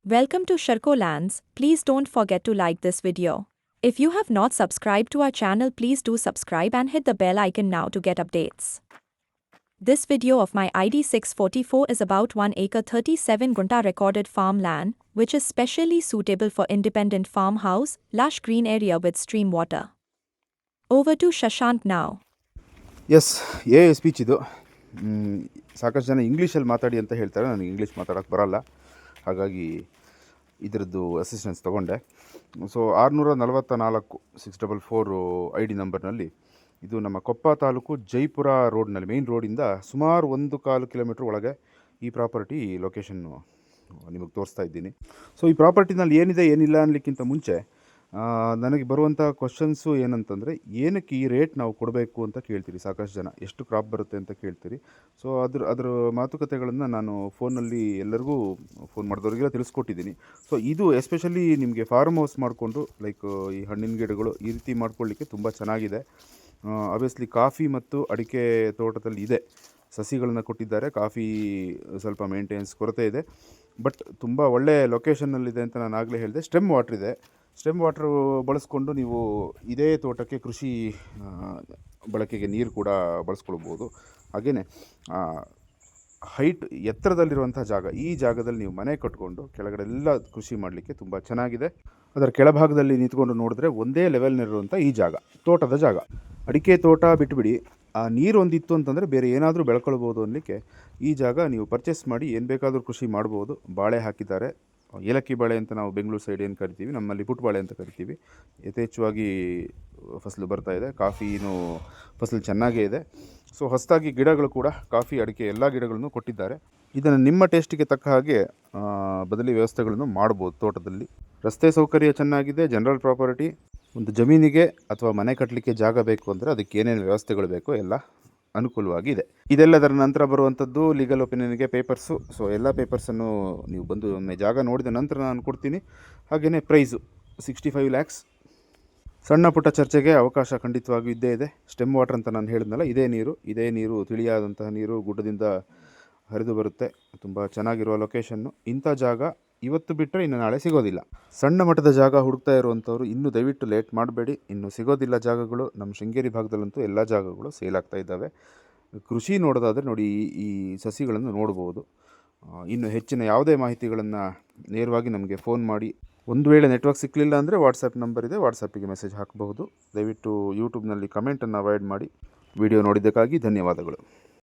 Welcome to Sharko Lands. Please don't forget to like this video. If you have not subscribed to our channel, please do subscribe and hit the bell icon now to get updates. This video of my ID 644 is about 1 acre 37 gunta recorded farmland, which is specially suitable for independent farmhouse, lush green area with stream water. Over to Shashank now. Yes a speech ಇದು ಮ್, ಸಾಕಷ್ಟು ಜನ ಇಂಗ್ಲೀಷಲ್ಲಿ ಮಾತಾಡಿ ಅಂತ ಹೇಳ್ತಾರೆ ನನಗೆ English ಮಾತಾಡೋಕ್ಕೆ ಬರಲ್ಲ ಹಾಗಾಗಿ ಇದರದ್ದು ಅಸಿಸ್ಟೆನ್ಸ್ ತೊಗೊಂಡೆ. ಸೊ ಆರುನೂರ ನಲವತ್ತ ನಾಲ್ಕು six double four I D ನಂಬರ್ನಲ್ಲಿ ಇದು ನಮ್ಮ ಕೊಪ್ಪ ತಾಲೂಕು ಜೈಪುರ ರೋಡ್ನಲ್ಲಿ ಮೇಯ್ನ್ ರೋಡಿಂದ ಸುಮಾರು ಒಂದು ಕಾಲು ಕಿಲೋಮೀಟ್ರ್ ಒಳಗೆ ಈ ಪ್ರಾಪರ್ಟಿ ಲೊಕೇಶನ್ನು ನಿಮಗೆ ತೋರಿಸ್ತಾ ಇದ್ದೀನಿ. ಸೊ ಈ ಪ್ರಾಪರ್ಟಿನಲ್ಲಿ ಏನಿದೆ, ಏನಿಲ್ಲ ಅನ್ನಲಿಕ್ಕಿಂತ ಮುಂಚೆ ನನಗೆ ಬರುವಂಥ ಕ್ವಶನ್ಸು ಏನಂತಂದರೆ, ಏನಕ್ಕೆ ಈ ರೇಟ್ ನಾವು ಕೊಡಬೇಕು ಅಂತ ಕೇಳ್ತೀರಿ? ಸಾಕಷ್ಟು ಜನ. ಎಷ್ಟು ಕ್ರಾಪ್ ಬರುತ್ತೆ ಅಂತ ಕೇಳ್ತೀರಿ? ಸೊ ಅದ್ರ, ಅದರ ಮಾತುಕತೆಗಳನ್ನು ನಾನು ಫೋನಲ್ಲಿ ಎಲ್ಲರಿಗೂ ಫೋನ್ ಮಾಡಿದವ್ರಿಗೆಲ್ಲ ತಿಳಿಸ್ಕೊಟ್ಟಿದ್ದೀನಿ. ಸೊ ಇದು ಎಸ್ಪೆಷಲಿ ನಿಮಗೆ ಫಾರ್ಮ್ ಹೌಸ್ ಮಾಡಿಕೊಂಡು ಲೈಕ್ ಈ ಹಣ್ಣಿನ ಗಿಡಗಳು ಈ ರೀತಿ ಮಾಡ್ಕೊಳ್ಳಿಕ್ಕೆ ತುಂಬ ಚೆನ್ನಾಗಿದೆ. ಅಬ್ವಿಯಸ್ಲಿ ಕಾಫಿ ಮತ್ತು ಅಡಿಕೆ ತೋಟದಲ್ಲಿ ಇದೆ. ಸಸಿಗಳನ್ನು ಕೊಟ್ಟಿದ್ದಾರೆ. ಕಾಫಿ ಸ್ವಲ್ಪ ಮೇಂಟೆನೆನ್ಸ್ ಕೊರತೆ ಇದೆ. ಬಟ್ ತುಂಬ ಒಳ್ಳೆಯ ಲೊಕೇಶನ್ನಲ್ಲಿದೆ ಅಂತ ನಾನು ಆಗಲೇ ಹೇಳಿದೆ. ಸ್ಟೆಮ್ ವಾಟ್ರ್ ಇದೆ. ಸ್ಟೆಮ್ ವಾಟ್ರು ಬಳಸ್ಕೊಂಡು ನೀವು ಇದೇ ತೋಟಕ್ಕೆ ಕೃಷಿ ಬಳಕೆಗೆ ನೀರು ಕೂಡ ಬಳಸ್ಕೊಳ್ಬೋದು. ಹಾಗೆಯೇ ಹೈಟ್ ಎತ್ತರದಲ್ಲಿರುವಂಥ ಜಾಗ, ಈ ಜಾಗದಲ್ಲಿ ನೀವು ಮನೆ ಕಟ್ಕೊಂಡು ಕೆಳಗಡೆ ಎಲ್ಲ ಕೃಷಿ ಮಾಡಲಿಕ್ಕೆ ತುಂಬ ಚೆನ್ನಾಗಿದೆ. ಅದರ ಕೆಳಭಾಗದಲ್ಲಿ ನಿಂತ್ಕೊಂಡು ನೋಡಿದ್ರೆ ಒಂದೇ ಲೆವೆಲ್ನಲ್ಲಿರುವಂಥ ಈ ಜಾಗ, ತೋಟದ ಜಾಗ. ಅಡಿಕೆ ತೋಟ ಬಿಟ್ಬಿಡಿ, ಆ, ನೀರು ಒಂದಿತ್ತು ಅಂತಂದರೆ ಬೇರೆ ಏನಾದರೂ ಬೆಳ್ಕೊಳ್ಬೋದು ಅನ್ನಲಿಕ್ಕೆ ಈ ಜಾಗ ನೀವು ಪರ್ಚೇಸ್ ಮಾಡಿ ಏನು ಬೇಕಾದರೂ ಕೃಷಿ ಮಾಡ್ಬೋದು. ಬಾಳೆ ಹಾಕಿದ್ದಾರೆ. ಏಲಕ್ಕಿ ಬಾಳೆ ಅಂತ ನಾವು ಬೆಂಗಳೂರು ಸೈಡ್ ಏನು ಕರಿತೀವಿ, ನಮ್ಮಲ್ಲಿ ಪುಟ್ ಬಾಳೆ ಅಂತ ಕರಿತೀವಿ. ಯಥೇಚ್ಛವಾಗಿ ಫಸಲು ಬರ್ತಾ ಇದೆ ಕಾಫಿನೂ ಫಸಲು ಚೆನ್ನಾಗೇ ಇದೆ. ಸೊ ಹೊಸದಾಗಿ ಗಿಡಗಳು ಕೂಡ ಕಾಫಿ ಅಡಿಕೆ ಎಲ್ಲ ಗಿಡಗಳನ್ನು ಕೊಟ್ಟಿದ್ದಾರೆ. ಇದನ್ನು ನಿಮ್ಮ ಟೇಸ್ಟಿಗೆ ತಕ್ಕ ಹಾಗೆ ಬದಲಿ ವ್ಯವಸ್ಥೆಗಳನ್ನು ಮಾಡ್ಬೋದು ತೋಟದಲ್ಲಿ. ರಸ್ತೆ ಸೌಕರ್ಯ ಚೆನ್ನಾಗಿದೆ ಜನರಲ್ ಪ್ರಾಪರ್ಟಿ ಒಂದು ಜಮೀನಿಗೆ ಅಥವಾ ಮನೆ ಕಟ್ಟಲಿಕ್ಕೆ ಜಾಗ ಬೇಕು ಅಂದರೆ ಅದಕ್ಕೆ ಏನೇನು ವ್ಯವಸ್ಥೆಗಳು ಬೇಕೋ ಎಲ್ಲ ಅನುಕೂಲವಾಗಿದೆ. ಇದೆಲ್ಲದರ ನಂತರ ಬರುವಂಥದ್ದು ಲೀಗಲ್ ಒಪಿನಿಯನ್ಗೆ ಪೇಪರ್ಸು ಸೊ ಎಲ್ಲ ಪೇಪರ್ಸನ್ನು ನೀವು ಬಂದು ಒಮ್ಮೆ ಜಾಗ ನೋಡಿದ ನಂತರ ನಾನು ಕೊಡ್ತೀನಿ. ಹಾಗೆಯೇ ಪ್ರೈಸು ಸಿಕ್ಸ್ಟಿ ಫೈವ್ ಲ್ಯಾಕ್ಸ್ ಸಣ್ಣ ಪುಟ್ಟ ಚರ್ಚೆಗೆ ಅವಕಾಶ ಖಂಡಿತವಾಗಿಯೂ ಇದ್ದೇ ಇದೆ. ಸ್ಟೆಮ್ ವಾಟರ್ ಅಂತ ನಾನು ಹೇಳಿದ್ನಲ್ಲ, ಇದೇ ನೀರು. ಇದೇ ನೀರು ತಿಳಿಯಾದಂತಹ ನೀರು ಗುಡ್ಡದಿಂದ ಹರಿದು ಬರುತ್ತೆ. ತುಂಬ ಚೆನ್ನಾಗಿರುವ ಲೊಕೇಶನ್ನು ಇಂಥ ಜಾಗ ಇವತ್ತು ಬಿಟ್ಟರೆ ಇನ್ನು ನಾಳೆ ಸಿಗೋದಿಲ್ಲ. ಸಣ್ಣ ಮಟ್ಟದ ಜಾಗ ಹುಡುಕ್ತಾ ಇರುವಂಥವ್ರು ಇನ್ನೂ ದಯವಿಟ್ಟು ಲೇಟ್ ಮಾಡಬೇಡಿ. ಇನ್ನು ಸಿಗೋದಿಲ್ಲ ಜಾಗಗಳು, ನಮ್ಮ ಶೃಂಗೇರಿ ಭಾಗದಲ್ಲಂತೂ ಎಲ್ಲ ಜಾಗಗಳು ಸೇಲ್ ಆಗ್ತಾ ಇದ್ದಾವೆ. ಕೃಷಿ ನೋಡೋದಾದರೆ ನೋಡಿ, ಈ- ಸಸಿಗಳನ್ನು ನೋಡ್ಬೋದು. ಇನ್ನು ಹೆಚ್ಚಿನ ಯಾವುದೇ ಮಾಹಿತಿಗಳನ್ನು ನೇರವಾಗಿ ನಮಗೆ ಫೋನ್ ಮಾಡಿ. ಒಂದು ವೇಳೆ ನೆಟ್ವರ್ಕ್ ಸಿಕ್ಕಲಿಲ್ಲ ಅಂದರೆ ವಾಟ್ಸಪ್ ನಂಬರ್ ಇದೆ ವಾಟ್ಸಪ್ಪಿಗೆ ಮೆಸೇಜ್ ಹಾಕಬಹುದು. ದಯವಿಟ್ಟು ಯೂಟ್ಯೂಬ್ನಲ್ಲಿ ಕಮೆಂಟನ್ನು ಅವಾಯ್ಡ್ ಮಾಡಿ. ವಿಡಿಯೋ ನೋಡಿದ್ದಕ್ಕಾಗಿ ಧನ್ಯವಾದಗಳು.